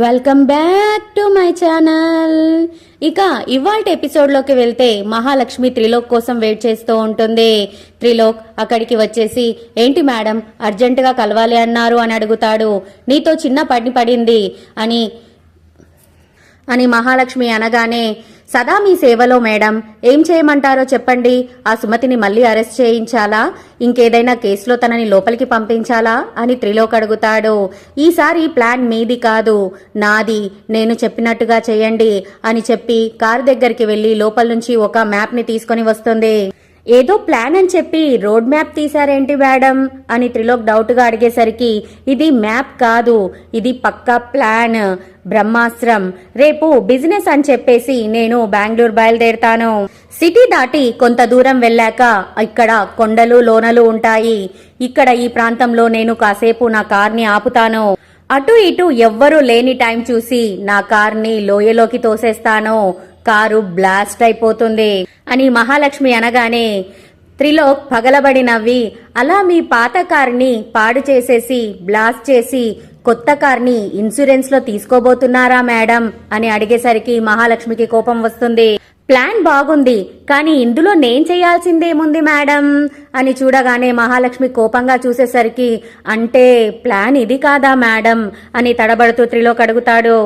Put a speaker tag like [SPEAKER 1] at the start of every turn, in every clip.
[SPEAKER 1] Welcome back to my channel ఇక ఇవాళ ఎపిసోడ్లోకి వెళ్తే మహాలక్ష్మి త్రిలోక్ కోసం వెయిట్ చేస్తూ ఉంటుంది. త్రిలోక్ అక్కడికి వచ్చేసి ఏంటి మేడం అర్జెంటుగా కలవాలి అన్నారు అని అడుగుతాడు. నీతో చిన్న పని పడింది అని అని మహాలక్ష్మి అనగానే సదా మీ సేవలో మేడం. ఏం చేయమంటారో చెప్పండి. ఆ సుమతిని మళ్ళీ అరెస్ట్ చేయించాలా? ఇంకేదైనా కేసులో తనని లోపలికి పంపించాలా? అని త్రిలోక్ అడుగుతాడు. ఈసారి ప్లాన్ మీది కాదు. నాది. నేను చెప్పినట్టుగా చేయండి అని చెప్పి కారు దగ్గరికి వెళ్ళి లోపల నుంచి ఒక మ్యాప్ని తీసుకొని వస్తుంది. ఏదో ప్లాన్ అని చెప్పి రోడ్ మ్యాప్ తీశారేంటి మేడం? అని త్రిలోక్ డౌట్గా అడిగేసరికి ఇది మ్యాప్ కాదు ఇది పక్కా ప్లాన్ బ్రహ్మాస్త్రం. రేపు బిజినెస్ అని చెప్పేసి నేను బెంగళూరు బయలుదేరుతాను. సిటీ దాటి కొంత దూరం వెళ్ళాక ఇక్కడ కొండలు లోనలు ఉంటాయి. ఇక్కడ ఈ ప్రాంతంలో నేను కాసేపు నా కార్ని ఆపుతాను. అటు ఇటు ఎవ్వరూ లేని టైం చూసి నా కార్ని లోయలోకి తోసేస్తాను. కారు బ్లాస్ట్ అయిపోతుంది అని మహాలక్ష్మి అనగానే త్రిలోక్ పగలబడి నవ్వి అలా మీ పాత కార్ని పాడు చేసేసి బ్లాస్ట్ చేసి కొత్త కార్ని ఇన్సూరెన్స్లో తీసుకోబోతున్నారా మేడం? అని అడిగేసరికి మహాలక్ష్మికి కోపం వస్తుంది. ప్లాన్ బాగుంది కానీ ఇందులో నేను చేయాల్సిందేముంది మేడం? అని చూడగానే మహాలక్ష్మి కోపంగా చూసేసరికి అంటే ప్లాన్ ఇది కాదా మేడం? అని తడబడుతూ త్రిలోక్ అడుగుతాడు.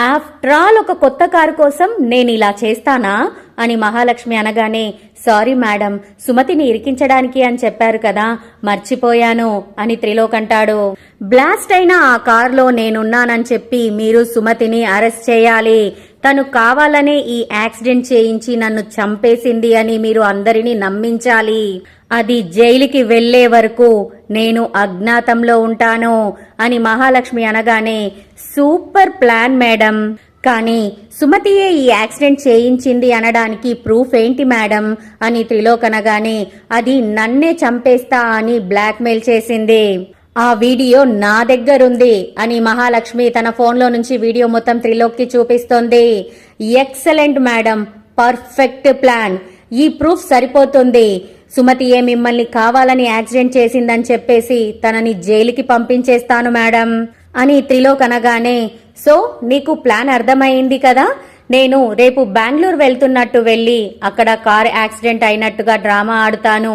[SPEAKER 1] ఆఫ్టర్ ఆల్ ఒక కొత్త కారు కోసం నేను ఇలా చేస్తానా? అని మహాలక్ష్మి అనగానే సారీ మేడం సుమతిని ఇరికించడానికి అని చెప్పారు కదా. మర్చిపోయాను అని త్రిలోక్ అంటాడు. బ్లాస్ట్ అయిన ఆ కారులో నేనున్నానని చెప్పి మీరు సుమతిని అరెస్ట్ చేయాలి. తను కావాలనే ఈ యాక్సిడెంట్ చేయించి నన్ను చంపేసింది అని మీరు అందరినీ నమ్మించాలి. అది జైలుకి వెళ్ళే వరకు నేను అజ్ఞాతంలో ఉంటాను అని మహాలక్ష్మి అనగానే సూపర్ ప్లాన్ మేడం. కానీ సుమతియే ఈ యాక్సిడెంట్ చేయించింది అనడానికి ప్రూఫ్ ఏంటి మేడం? అని త్రిలోక్ అనగానే అది నన్నే చంపేస్తా అని బ్లాక్మెయిల్ చేసింది. ఆ వీడియో నా దగ్గరుంది అని మహాలక్ష్మి తన ఫోన్లో నుంచి వీడియో మొత్తం త్రిలోక్కి చూపిస్తోంది. Excellent madam. Perfect plan. ఈ ప్రూఫ్ సరిపోతుంది. సుమతియే మిమ్మల్ని కావాలని యాక్సిడెంట్ చేసిందని చెప్పేసి తనని జైలుకి పంపించేస్తాను మేడం. అని త్రిలోక్ అనగానే సో నీకు ప్లాన్ అర్థమైంది కదా? నేను రేపు బెంగళూరు వెళ్తున్నట్టు వెళ్ళి అక్కడ కార్ యాక్సిడెంట్ అయినట్టుగా డ్రామా ఆడుతాను.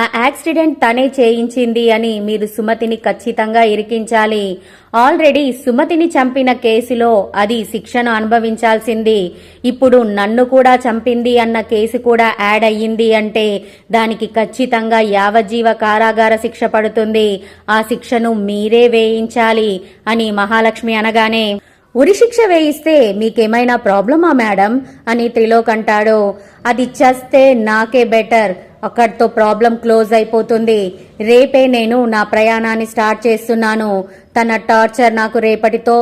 [SPEAKER 1] ఆ యాక్సిడెంట్ తనే చేయించింది అని మీరు సుమతిని ఖచ్చితంగా ఇరికించాలి. ఆల్రెడీ సుమతిని చంపిన కేసులో అది శిక్షను అనుభవించాల్సింది. ఇప్పుడు నన్ను కూడా చంపింది అన్న కేసు కూడా యాడ్ అయ్యింది అంటే దానికి ఖచ్చితంగా యావజ్జీవ కారాగార శిక్ష పడుతుంది. ఆ శిక్షను మీరే వేయించాలి అని మహాలక్ష్మి అనగానే ఉరిశిక్ష వేయిస్తే మీకేమైనా ప్రాబ్లమా మేడం? అని త్రిలోక్ అంటాడు. అది చేస్తే నాకే బెటర్. అక్కడితో ప్రాబ్లం క్లోజ్ అయిపోతుంది. రేపే నేను నా ప్రయాణాన్ని స్టార్ట్ చేస్తున్నాను. తన టార్చర్ నాకు రేపటితో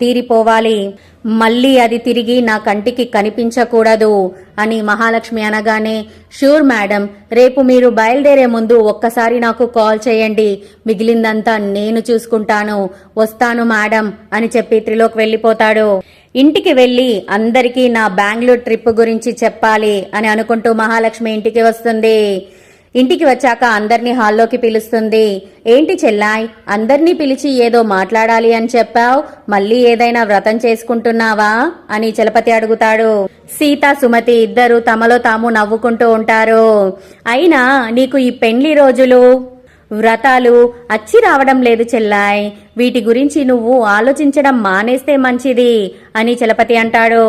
[SPEAKER 1] తీరిపోవాలి. మళ్ళీ అది తిరిగి నా కంటికి కనిపించకూడదు అని మహాలక్ష్మి అనగానే షూర్ మేడం రేపు మీరు బయలుదేరే ముందు ఒక్కసారి నాకు కాల్ చేయండి. మిగిలిందంతా నేను చూసుకుంటాను. వస్తాను మేడం అని చెప్పి త్రిలోక్ వెళ్ళిపోతాడు. ఇంటికి వెళ్ళి అందరికీ నా బెంగళూరు ట్రిప్ గురించి చెప్పాలి అని అనుకుంటూ మహాలక్ష్మి ఇంటికి వస్తుంది. ఇంటికి వచ్చాక అందర్నీ హాల్లోకి పిలుస్తుంది. ఏంటి చెల్లాయ్ అందర్నీ పిలిచి ఏదో మాట్లాడాలి అని చెప్పావు? మళ్ళీ ఏదైనా వ్రతం చేసుకుంటున్నావా? అని చలపతి అడుగుతాడు. సీత సుమతి ఇద్దరు తమలో తాము నవ్వుకుంటూ ఉంటారు. అయినా నీకు ఈ పెండ్లి రోజులు వ్రతాలు అచ్చి రావడం లేదు చెల్లాయ్. వీటి గురించి నువ్వు ఆలోచించడం మానేస్తే మంచిది అని చలపతి అంటాడు.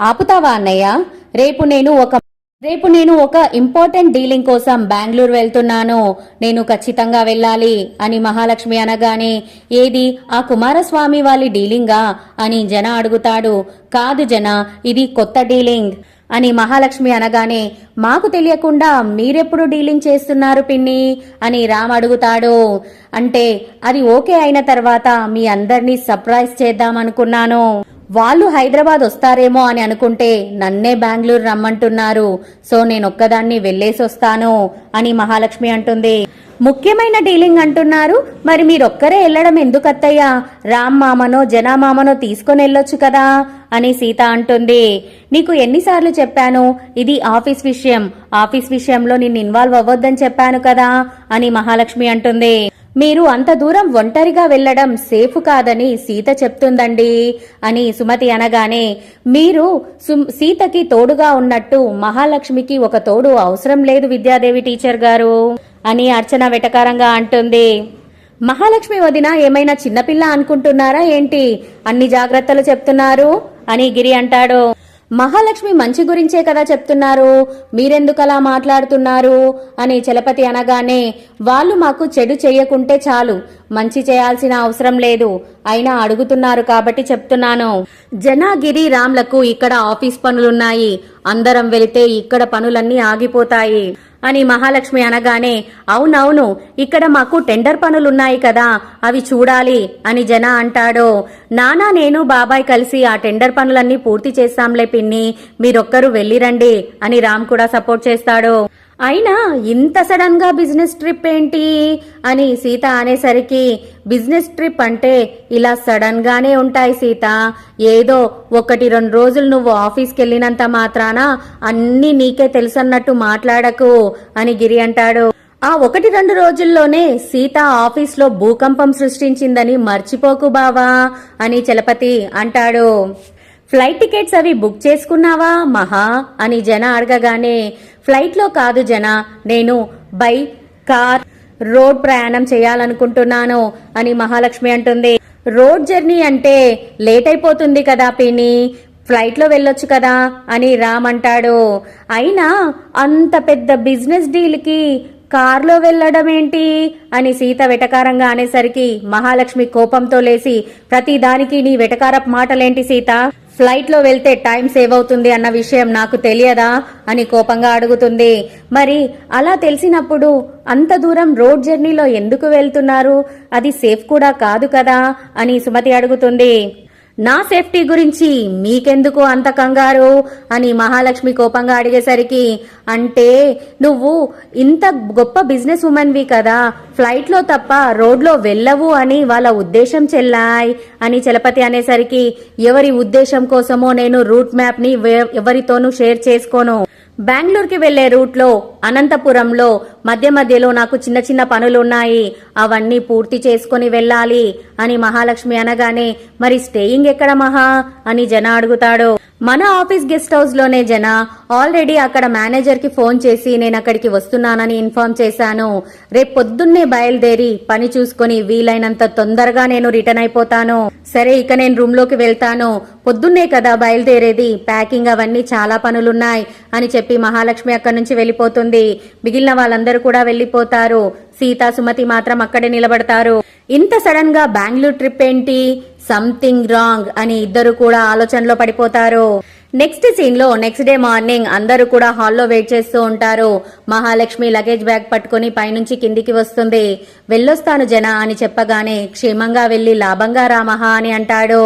[SPEAKER 1] ఆపుతావా అన్నయ్య? రేపు నేను ఒక రేపు నేను ఒక ఇంపార్టెంట్ డీలింగ్ కోసం బెంగళూరు వెళ్తున్నాను. నేను ఖచ్చితంగా వెళ్ళాలి అని మహాలక్ష్మి అనగానే ఏది? ఆ కుమారస్వామి వాళ్ళ డీలింగా అని జన అడుగుతాడు. కాదు జన ఇది కొత్త డీలింగ్ అని మహాలక్ష్మి అనగానే మాకు తెలియకుండా మీరెప్పుడు డీలింగ్ చేస్తున్నారు పిన్ని? అని రామ్ అడుగుతాడు. అంటే అది ఓకే అయిన తర్వాత మీ అందరినీ సర్ప్రైజ్ చేద్దామనుకున్నాను వాళ్ళు హైదరాబాద్ వస్తారేమో అని అనుకుంటే నన్నే బెంగళూరు రమ్మంటున్నారు. సో నేనొక్కదాన్ని వెళ్ళేసి వస్తాను అని మహాలక్ష్మి అంటుంది. ముఖ్యమైన డీలింగ్ అంటున్నారు. మరి మీరొక్కరే వెళ్ళడం ఎందుకత్తయ్యా? రామ్ మామనో జనా మామనో తీసుకొని వెళ్ళొచ్చు కదా అని సీత అంటుంది. నీకు ఎన్నిసార్లు చెప్పాను ఇది ఆఫీస్ విషయం. ఆఫీస్ విషయంలో నిన్ను ఇన్వాల్వ్ అవ్వొద్దని చెప్పాను కదా అని మహాలక్ష్మి అంటుంది. మీరు అంత దూరం ఒంటరిగా వెళ్ళడం సేఫ్ కాదని సీత చెప్తుందండి అని సుమతి అనగానే మీరు సీతకి తోడుగా ఉన్నట్టు మహాలక్ష్మికి ఒక తోడు అవసరం లేదు విద్యాదేవి టీచర్ గారు అని అర్చన వెటకారంగా అంటుంది. మహాలక్ష్మి వదిన ఏమైనా చిన్నపిల్ల అనుకుంటున్నారా ఏంటి? అన్ని జాగ్రత్తలు చెప్తున్నారు అని గిరి అంటాడు. మహాలక్ష్మి మంచి గురించే కదా చెప్తున్నారు. మీరెందుకు అలా మాట్లాడుతున్నారు? అని చలపతి అనగానే వాళ్ళు మాకు చెడు చేయకుంటే చాలు. మంచి చేయాల్సిన అవసరం లేదు. అయినా అడుగుతున్నారు కాబట్టి చెప్తున్నాను. జనాగిరి రామ్లకు ఇక్కడ ఆఫీస్ పనులున్నాయి. అందరం వెళితే ఇక్కడ పనులన్నీ ఆగిపోతాయి అని మహాలక్ష్మి అనగానే అవునవును ఇక్కడ మాకు టెండర్ పనులున్నాయి కదా అవి చూడాలి అని జన అంటాడు. నానా నేను బాబాయ్ కలిసి ఆ టెండర్ పనులన్నీ పూర్తి చేస్తాంలే పిన్ని మీరొక్కరు వెళ్ళిరండి అని రామ్ కూడా సపోర్ట్ చేస్తాడు. అయినా ఇంత సడన్గా బిజినెస్ ట్రిప్ ఏంటి అని సీత అనేసరికి బిజినెస్ ట్రిప్ అంటే ఇలా సడన్గానే ఉంటాయి సీత. ఏదో ఒకటి రెండు రోజులు నువ్వు ఆఫీస్కి వెళ్ళినంత మాత్రాన అన్నీ నీకే తెలుసన్నట్టు మాట్లాడకు అని గిరి అంటాడు. ఆ ఒకటి రెండు రోజుల్లోనే సీత ఆఫీస్లో భూకంపం సృష్టించిందని మర్చిపోకు బావా అని చలపతి అంటాడు. ఫ్లైట్ టికెట్స్ అవి బుక్ చేసుకున్నావా మహా అని జన అడగగానే ఫ్లైట్లో కాదు జన నేను బై కార్ రోడ్ ప్రయాణం చేయాలనుకుంటున్నాను అని మహాలక్ష్మి అంటుంది. రోడ్ జర్నీ అంటే లేట్ అయిపోతుంది కదా పిని ఫ్లైట్లో వెళ్ళొచ్చు కదా అని రామ్ అంటాడు. అయినా అంత పెద్ద బిజినెస్ డీల్కి కార్లో వెళ్ళడం ఏంటి అని సీత వెటకారంగా అనేసరికి మహాలక్ష్మి కోపంతో లేసి ప్రతిదానికి నీ వెటకారపు మాటలేంటి సీత? ఫ్లైట్లో వెళ్తే టైం సేవ్ అవుతుంది అన్న విషయం నాకు తెలియదా అని కోపంగా అడుగుతుంది. మరి అలా తెలిసినప్పుడు అంత దూరం రోడ్ జర్నీలో ఎందుకు వెళ్తున్నారు? అది సేఫ్ కూడా కాదు కదా అని సుమతి అడుగుతుంది. నా సేఫ్టీ గురించి మీకెందుకు అంత కంగారు? అని మహాలక్ష్మి కోపంగా అడిగేసరికి అంటే నువ్వు ఇంత గొప్ప బిజినెస్ ఉమెన్వి కదా ఫ్లైట్లో తప్ప రోడ్లో వెళ్ళవు అని వాళ్ళ ఉద్దేశం చెల్లాయ్ అని చలపతి అనేసరికి ఎవరి ఉద్దేశం కోసమో నేను రూట్ మ్యాప్ని ఎవరితోనూ షేర్ చేసుకోను. బెంగళూరుకి వెళ్ళే రూట్లో అనంతపురంలో మధ్య మధ్యలో నాకు చిన్న చిన్న పనులున్నాయి. అవన్నీ పూర్తి చేసుకొని వెళ్ళాలి అని మహాలక్ష్మి అనగానే మరి స్టేయింగ్ ఎక్కడ మహా? అని జన అడుగుతాడు. మన ఆఫీస్ గెస్ట్ హౌస్లోనే జన ఆల్రెడీ అక్కడ మేనేజర్కి ఫోన్ చేసి నేను అక్కడికి వస్తున్నానని ఇన్ఫార్మ్ చేశాను. రేపు పొద్దున్నే బయలుదేరి పని చూసుకొని వీలైనంత తొందరగా నేను రిటర్న్ అయిపోతాను. సరే ఇక నేను రూమ్లోకి వెళ్తాను. పొద్దున్నే కదా బయలుదేరేది. ప్యాకింగ్ అవన్నీ చాలా పనులున్నాయి అని చెప్పి మహాలక్ష్మి అక్కడి నుంచి వెళ్ళిపోతుంది. మిగిలిన వాళ్ళందరూ కూడా వెళ్ళిపోతారు. సీతా సుమతి మాత్రం అక్కడే నిలబడతారు. ఇంత సడన్గా బెంగళూరు ట్రిప్ ఏంటి? సంథింగ్ రాంగ్ అని ఇద్దరు కూడా ఆలోచనలో పడిపోతారు. నెక్స్ట్ సీన్లో నెక్స్ట్ డే మార్నింగ్ అందరూ కూడా హాల్లో వెయిట్ చేస్తూ ఉంటారు. మహాలక్ష్మి లగేజ్ బ్యాగ్ పట్టుకుని పైనుంచి కిందికి వస్తుంది. వెళ్ళొస్తాను జన అని చెప్పగానే క్షేమంగా వెళ్ళి లాభంగా రా మహా అని అంటాడు.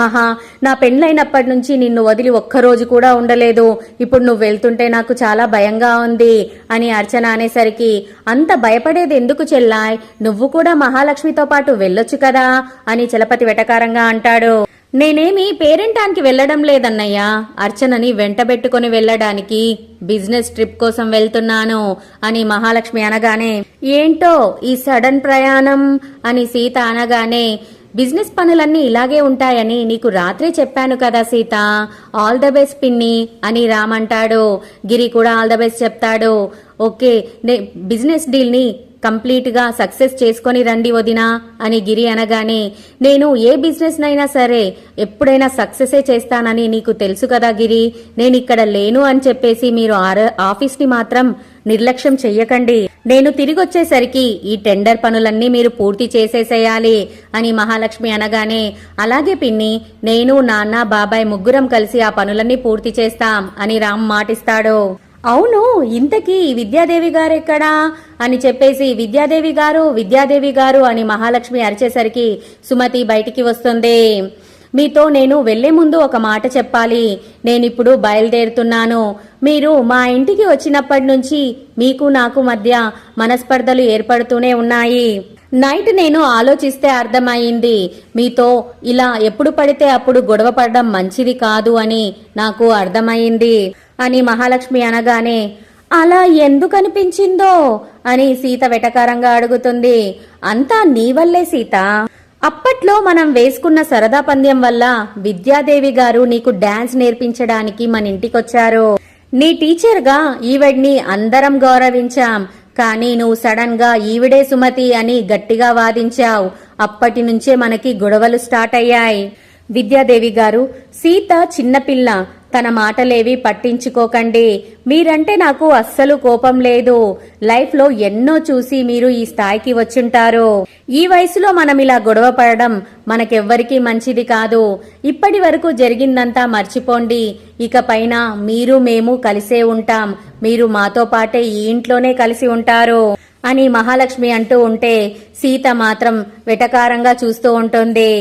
[SPEAKER 1] మహా నా పెండ్లైనప్పటి నుంచి నిన్ను వదిలి ఒక్కరోజు కూడా ఉండలేదు. ఇప్పుడు నువ్వు వెళ్తుంటే నాకు చాలా భయంగా ఉంది అని అర్చన అనేసరికి అంత భయపడేది ఎందుకు చెల్లాయ్? నువ్వు కూడా మహాలక్ష్మితో పాటు వెళ్ళొచ్చు కదా అని చలపతి వెటకారంగా అంటాడు. నేనేమి పేరెంటానికి వెళ్ళడం లేదన్నయ్యా. అర్చనని వెంటబెట్టుకుని వెళ్ళడానికి బిజినెస్ ట్రిప్ కోసం వెళ్తున్నాను అని మహాలక్ష్మి అనగానే ఏంటో ఈ సడన్ ప్రయాణం? అని సీత అనగానే బిజినెస్ పనులన్నీ ఇలాగే ఉంటాయని నీకు రాత్రే చెప్పాను కదా సీత. ఆల్ ద బెస్ట్ పిన్ని అని రామంటాడు. గిరి కూడా ఆల్ ద బెస్ట్ చెప్తాడు. ఓకే నే బిజినెస్ డీల్ని కంప్లీట్గా సక్సెస్ చేసుకొని రండి వదినా అని గిరి అనగానే నేను ఏ బిజినెస్ నైనా సరే ఎప్పుడైనా సక్సెసే చేస్తానని నీకు తెలుసు కదా గిరి. నేను ఇక్కడ లేను అని చెప్పేసి మీరు ఆఫీస్ని మాత్రం నిర్లక్ష్యం చెయ్యకండి. నేను తిరిగొచ్చేసరికి ఈ టెండర్ పనులన్నీ మీరు పూర్తి చేసేసేయాలి అని మహాలక్ష్మి అనగానే అలాగే పిన్ని నేను నాన్న బాబాయ్ ముగ్గురం కలిసి ఆ పనులన్నీ పూర్తి చేస్తాం అని రామ్ మాటిస్తాడు. అవును ఇంతకీ ఈ విద్యాదేవి గారెక్కడా అని చెప్పేసి విద్యాదేవి గారు విద్యాదేవి గారు అని మహాలక్ష్మి అరిచేసరికి సుమతి బయటికి వస్తుంది. మీతో నేను వెళ్ళే ముందు ఒక మాట చెప్పాలి. నేనిప్పుడు బయలుదేరుతున్నాను. మీరు మా ఇంటికి వచ్చినప్పటి నుంచి మీకు నాకు మధ్య మనస్పర్ధలు ఏర్పడుతూనే ఉన్నాయి. నైట్ నేను ఆలోచిస్తే అర్థమైంది. మీతో ఇలా ఎప్పుడు పడితే అప్పుడు గొడవ పడడం మంచిది కాదు అని నాకు అర్థమైంది. అని మహాలక్ష్మి అనగానే అలా ఎందుకు అనిపించిందో అని సీత వెటకారంగా అడుగుతుంది. అంతా నీ వల్లే సీత. అప్పట్లో మనం వేసుకున్న సరదా పంద్యం వల్ల విద్యాదేవి గారు నీకు డాన్స్ నేర్పించడానికి మన ఇంటికొచ్చారు. నీ టీచర్గా ఈవిడ్ని అందరం గౌరవించాం. కానీ నువ్వు సడన్గా ఈవిడే సుమతి అని గట్టిగా వాదించావు. అప్పటి నుంచే మనకి గొడవలు స్టార్ట్ అయ్యాయి. విద్యాదేవి గారు సీత చిన్నపిల్ల. తన మాటలేవి పట్టించుకోకండి. మీరంటే నాకు అస్సలు కోపం లేదు. లైఫ్లో ఎన్నో చూసి మీరు ఈ స్థాయికి వచ్చుంటారు. ఈ వయసులో మనం ఇలా గొడవ పడడం మనకెవ్వరికీ మంచిది కాదు. ఇప్పటి వరకు జరిగిందంతా మర్చిపోండి. ఇక పైన మీరు మేము కలిసే ఉంటాం. మీరు మాతో పాటే ఈ ఇంట్లోనే కలిసి ఉంటారు అని మహాలక్ష్మి అంటూ ఉంటే సీత మాత్రం వెటకారంగా చూస్తూ ఉంటుంది.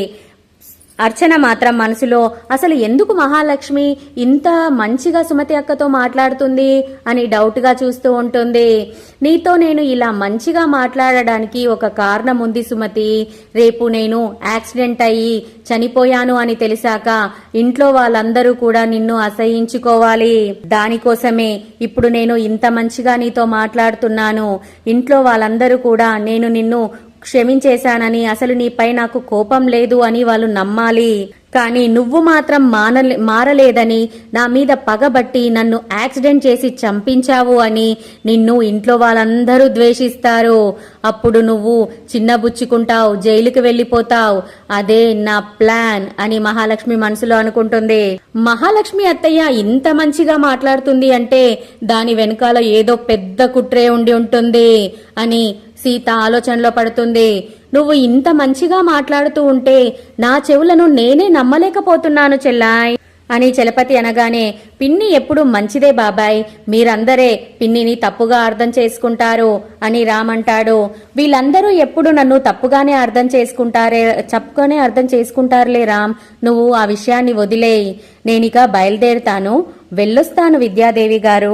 [SPEAKER 1] అర్చన మాత్రం మనసులో అసలు ఎందుకు మహాలక్ష్మి ఇంత మంచిగా సుమతి అక్కతో మాట్లాడుతుంది? అని డౌట్గా చూస్తూ ఉంటుంది. నీతో నేను ఇలా మంచిగా మాట్లాడడానికి ఒక కారణం ఉంది సుమతి. రేపు నేను యాక్సిడెంట్ అయ్యి చనిపోయాను అని తెలిసాక ఇంట్లో వాళ్ళందరూ కూడా నిన్ను అసహించుకోవాలి. దానికోసమే ఇప్పుడు నేను ఇంత మంచిగా నీతో మాట్లాడుతున్నాను. ఇంట్లో వాళ్ళందరూ కూడా నేను నిన్ను క్షమించేశానని అసలు నీపై నాకు కోపం లేదు అని వాళ్ళు నమ్మాలి. కానీ నువ్వు మాత్రం మానలే మారలేదని నా మీద పగబట్టి నన్ను యాక్సిడెంట్ చేసి చంపించావు అని నిన్ను ఇంట్లో వాళ్ళందరూ ద్వేషిస్తారు. అప్పుడు నువ్వు చిన్నబుచ్చుకుంటావు జైలుకి వెళ్ళిపోతావు. అదే నా ప్లాన్ అని మహాలక్ష్మి మనసులో అనుకుంటుంది. మహాలక్ష్మి అత్తయ్య ఇంత మంచిగా మాట్లాడుతుంది అంటే దాని వెనకాల ఏదో పెద్ద కుట్రే ఉండి ఉంటుంది అని సీత ఆలోచనలో పడుతుంది. నువ్వు ఇంత మంచిగా మాట్లాడుతూ ఉంటే నా చెవులను నేనే నమ్మలేకపోతున్నాను చెల్లాయ్ అని చలపతి అనగానే పిన్ని ఎప్పుడు మంచిదే బాబాయ్ మీరందరే పిన్నిని తప్పుగా అర్థం చేసుకుంటారు అని రామంటాడు వీళ్ళందరూ ఎప్పుడు నన్ను తప్పుగానే అర్థం చేసుకుంటారే తప్పుగానే అర్థం చేసుకుంటారులే రామ్ నువ్వు ఆ విషయాన్ని వదిలేయి. నేనిక బయలుదేరుతాను. వెళ్ళొస్తాను విద్యాదేవి గారు.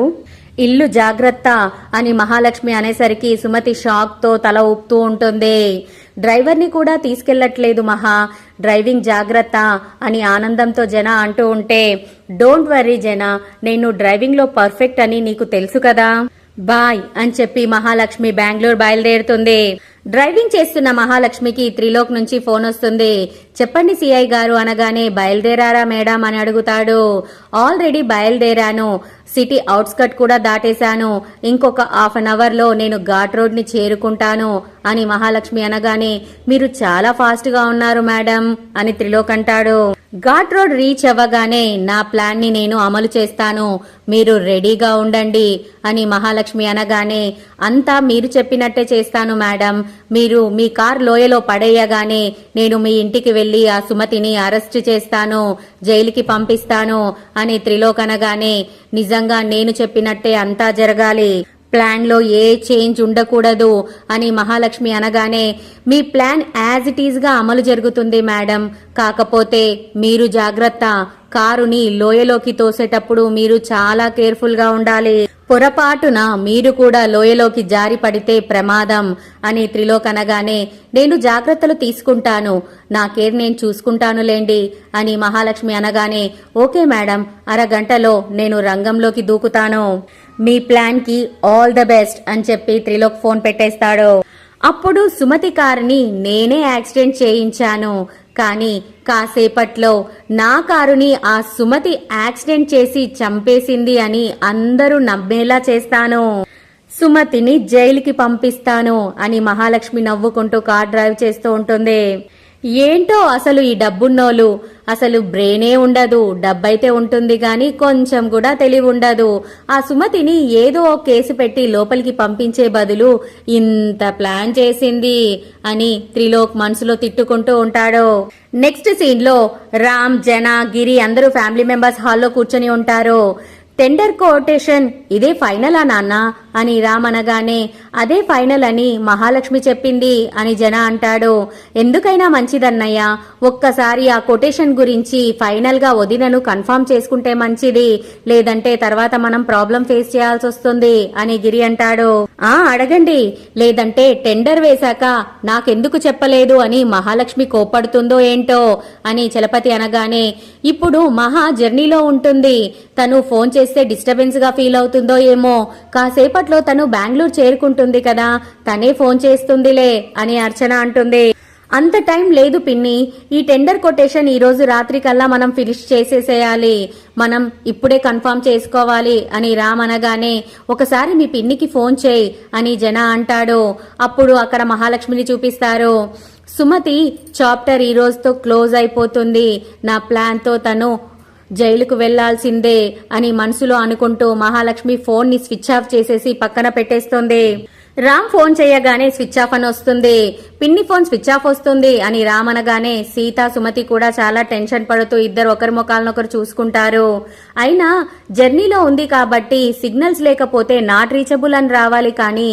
[SPEAKER 1] ఇల్లు జాగ్రత్త అని మహాలక్ష్మి అనేసరికి సుమతి షాక్తో తల ఊపుతూ ఉంటుంది. డ్రైవర్ని కూడా తీసుకెళ్ళట్లేదు మహా. డ్రైవింగ్ జాగ్రత్త అని ఆనందంతో జన అంటూ ఉంటే డోంట్ వర్రీ జన నేను డ్రైవింగ్లో పర్ఫెక్ట్ అని నీకు తెలుసు కదా? బాయ్ అని చెప్పి మహాలక్ష్మి బెంగళూరు బయలుదేరుతుంది. డ్రైవింగ్ చేస్తున్న మహాలక్ష్మికి త్రిలోక్ నుంచి ఫోన్ వస్తుంది. చెప్పండి సిఐ గారు అనగానే బయలుదేరారా మేడం అని అడుగుతాడు. ఆల్రెడీ బయలుదేరాను. సిటీ అవుట్స్కట్ కూడా దాటేశాను. ఇంకొక హాఫ్ అన్ అవర్లో నేను ఘాట్ రోడ్ని చేరుకుంటాను అని మహాలక్ష్మి అనగానే మీరు చాలా ఫాస్ట్గా ఉన్నారు మేడం అని త్రిలోక్ అంటాడు. ఘాట్ రోడ్ రీచ్ అవ్వగానే నా ప్లాన్ని నేను అమలు చేస్తాను. మీరు రెడీగా ఉండండి అని మహాలక్ష్మి అనగానే అంతా మీరు చెప్పినట్టే చేస్తాను మేడం. మీరు మీ కార్ లోయలో పడేయగానే నేను మీ ఇంటికి వెళ్ళి ఆ సుమతిని అరెస్ట్ చేస్తాను జైలుకి పంపిస్తాను అని త్రిలోకనగానే నిజంగా నేను చెప్పినట్టే అంతా జరగాలి. ప్లాన్లో ఏ చేంజ్ ఉండకూడదు అని మహాలక్ష్మి అనగానే మీ ప్లాన్ యాజ్ ఇట్ ఈజ్గా అమలు జరుగుతుంది మేడం. కాకపోతే మీరు జాగ్రత్త. కారుని లోయలోకి తోసేటప్పుడు మీరు చాలా కేర్ఫుల్గా ఉండాలి. పొరపాటున మీరు కూడా లోయలోకి జారి పడితే ప్రమాదం అని త్రిలోక్ అనగానే నేను జాగ్రత్తలు తీసుకుంటాను. నా కేర్ నేను చూసుకుంటానులేండి అని మహాలక్ష్మి అనగానే ఓకే మేడం. అరగంటలో నేను రంగంలోకి దూకుతాను. మీ ప్లాన్కి ఆల్ ద బెస్ట్ అని చెప్పి త్రిలోక్ ఫోన్ పెట్టేస్తాడు. అప్పుడు సుమతి కారుని నేనే యాక్సిడెంట్ చేయించాను. కానీ కాసేపట్లో నా కారుని ఆ సుమతి యాక్సిడెంట్ చేసి చంపేసింది అని అందరూ నమ్మేలా చేస్తాను. సుమతిని జైలుకి పంపిస్తాను అని మహాలక్ష్మి నవ్వుకుంటూ కార్ డ్రైవ్ చేస్తూ ఉంటుంది. ఏంటో అసలు ఈ డబ్బున్నోళ్ళు? అసలు బ్రెయినే ఉండదు డబ్బైతే ఉంటుంది గాని కొంచెం కూడా తెలివి ఉండదు. ఆ సుమతిని ఏదో ఒక కేసు పెట్టి లోపలికి పంపించే బదులు ఇంత ప్లాన్ చేసింది అని త్రిలోక్ మనసులో తిట్టుకుంటూ ఉంటాడు. నెక్స్ట్ సీన్లో రామ్ జన గిరి అందరూ ఫ్యామిలీ మెంబర్స్ హాల్లో కూర్చొని ఉంటారు. టెండర్ కోటేషన్ ఇదే ఫైనలా నాన్న? అని రామ్ అనగానే అదే ఫైనల్ అని మహాలక్ష్మి చెప్పింది అని జన అంటాడు. ఎందుకైనా మంచిదన్నయ్య ఒక్కసారి ఆ కొటేషన్ గురించి ఫైనల్గా వదినను కన్ఫామ్ చేసుకుంటే మంచిది లేదంటే తర్వాత మనం ప్రాబ్లం ఫేస్ చేయాల్సి వస్తుంది అని గిరి అంటాడు. ఆ అడగండి. లేదంటే టెండర్ వేశాక నాకెందుకు చెప్పలేదు అని మహాలక్ష్మి కోప్పడుతుందో ఏంటో అని చలపతి అనగానే ఇప్పుడు మహా జర్నీలో ఉంటుంది. తను ఫోన్ చేస్తే డిస్టర్బెన్స్గా ఫీల్ అవుతుందో ఏమో. కాసేపట్లో తను బెంగళూరు చేరుకుంటుంది కదా. తనే ఫోన్ చేస్తుందిలే అని అర్చన అంటుంది. అంత టైం లేదు పిన్ని. ఈ టెండర్ కొటేషన్ ఈ రోజు రాత్రి కల్లా మనం ఫినిష్ చేసేసేయాలి. మనం ఇప్పుడే కన్ఫర్మ్ చేసుకోవాలి అని రామ్ అనగానే ఒకసారి మీ పిన్నికి ఫోన్ చేయి అని జన అంటాడు. అప్పుడు అక్కడ మహాలక్ష్మిని చూపిస్తారు. సుమతి చాప్టర్ ఈ రోజుతో క్లోజ్ అయిపోతుంది. నా ప్లాన్తో తను జైలుకు వెళ్ళాల్సిందే అని మనసులో అనుకుంటూ మహాలక్ష్మి ఫోన్ని స్విచ్ ఆఫ్ చేసేసి పక్కన పెట్టేస్తోంది. రామ్ ఫోన్ చేయగానే స్విచ్ ఆఫ్ అని వస్తుంది. పిన్ని ఫోన్ స్విచ్ ఆఫ్ వస్తుంది అని రామ్ అనగానే సీత సుమతి కూడా చాలా టెన్షన్ పడుతూ ఇద్దరు ఒకరి ముఖాలనొకరు చూసుకుంటారు. అయినా జర్నీలో ఉంది కాబట్టి సిగ్నల్స్ లేకపోతే నాట్ రీచబుల్ అని రావాలి కానీ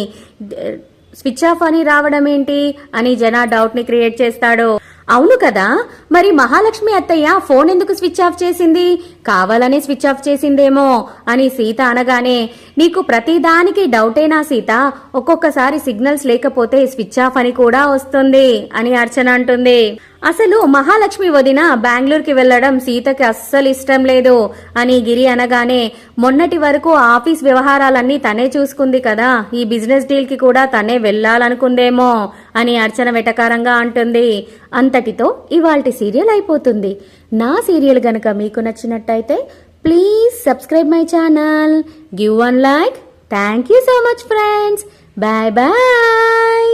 [SPEAKER 1] స్విచ్ ఆఫ్ అని రావడం ఏంటి అని జనా డౌట్ని క్రియేట్ చేస్తాడు. అవును కదా? మరి మహాలక్ష్మి అత్తయ్య ఫోన్ ఎందుకు స్విచ్ ఆఫ్ చేసింది? కావాలని స్విచ్ ఆఫ్ చేసిందేమో అని సీత అనగానే నీకు ప్రతిదానికి డౌటేనా సీత? ఒక్కొక్కసారి సిగ్నల్స్ లేకపోతే స్విచ్ ఆఫ్ అని కూడా వస్తుంది అని అర్చన అంటుంది. అసలు మహాలక్ష్మి వదిన బెంగళూరుకి వెళ్ళడం సీతకి అస్సలు ఇష్టం లేదు అని గిరి అనగానే మొన్నటి వరకు ఆఫీస్ వ్యవహారాలన్నీ తనే చూసుకుంది కదా ఈ బిజినెస్ డీల్కి కూడా తనే వెళ్ళాలనుకుందేమో అని అర్చన వెటకారంగా అంటుంది. అంతటితో ఇవాల్టి సీరియల్ అయిపోతుంది. నా సీరియల్ గనక మీకు నచ్చినట్టయితే please subscribe my channel give one like thank you so much friends bye bye